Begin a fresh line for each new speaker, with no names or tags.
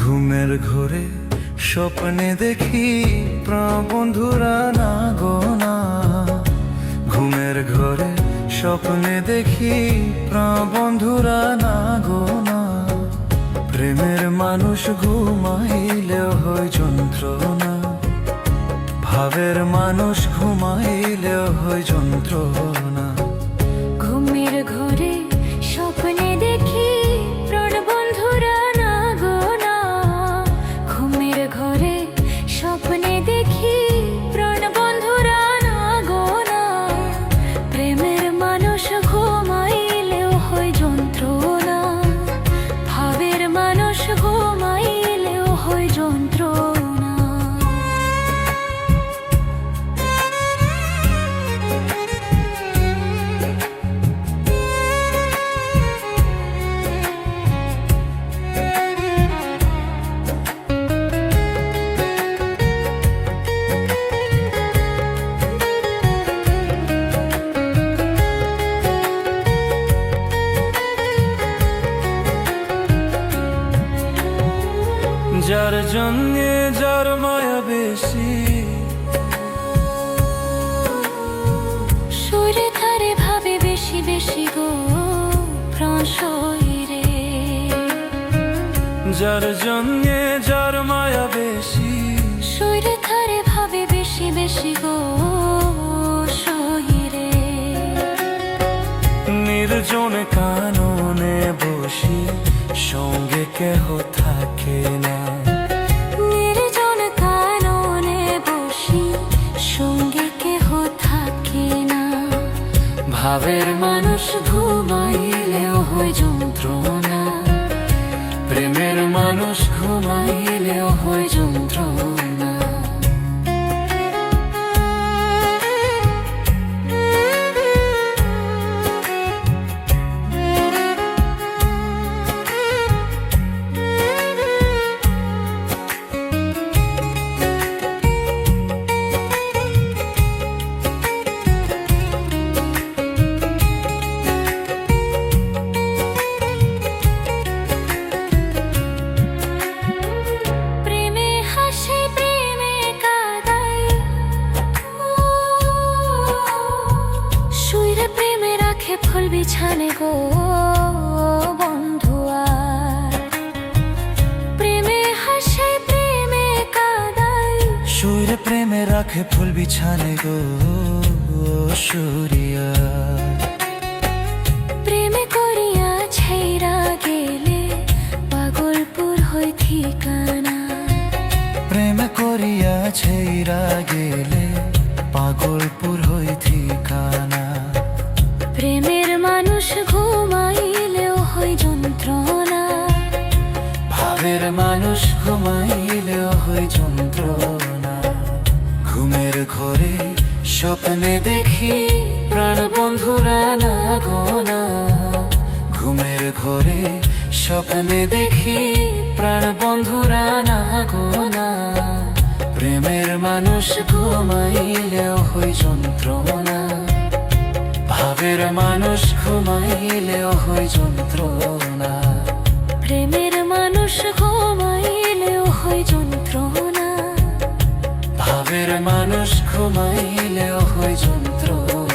ঘুমের ঘরে স্বপ্নে দেখি বন্ধুরা না গো না। ঘুমের ঘরে স্বপ্নে দেখি বন্ধুরা না গো না। প্রেমের মানুষ ঘুমাইলেও হয় যন্ত্রণা। ভাবের মানুষ ঘুমাইলেও হয় যন্ত্রণা। যার জন্যে যার মায়া বেশি।
সুরে ধারে ভাবে বেশি বেশি গো প্রাণ শরীরে।
যার জন্যে যার মায়া বেশি।
সুরে ধারে ভাবে বেশি বেশি গো শরীরে।
নির্জন কাননে বসি সঙ্গে কেহ থাকে না। ভাবের
মানুষ ঘুমাইলেও হয় যন্ত্রণা।
প্রেমের মানুষ
ঘুমাইলেও হয় যন্ত্রণা। বিছানে গো বন্ধুয়া প্রেমে হাসে প্রেমে কাঁদাই।
সুর প্রেমে রাখে ফুল বিছানে গো সুরিয়া।
প্রেমে করিয়া ছেড়া গেলে পাগলপুর হই ঠিকানা।
প্রেম করিয়া ছেইরা গেলে পাগলপুর হই ঠিকানা। ঘরে স্বপ্নে দেখি প্রাণ বন্ধুরা না গোনা। ঘুমের ঘরে স্বপ্নে দেখি প্রাণ বন্ধুরা না গোনা। প্রেমের মানুষ ঘুমাইলেও হয় যন্ত্রণা। ভাবের মানুষ ঘুমাইলেও হয় যন্ত্রণা।
প্রেমের মানুষ ঘুমাইলেও হয় যন্ত্রণা।
মানুষ ঘুমাইলেও হয় যন্ত্রণা।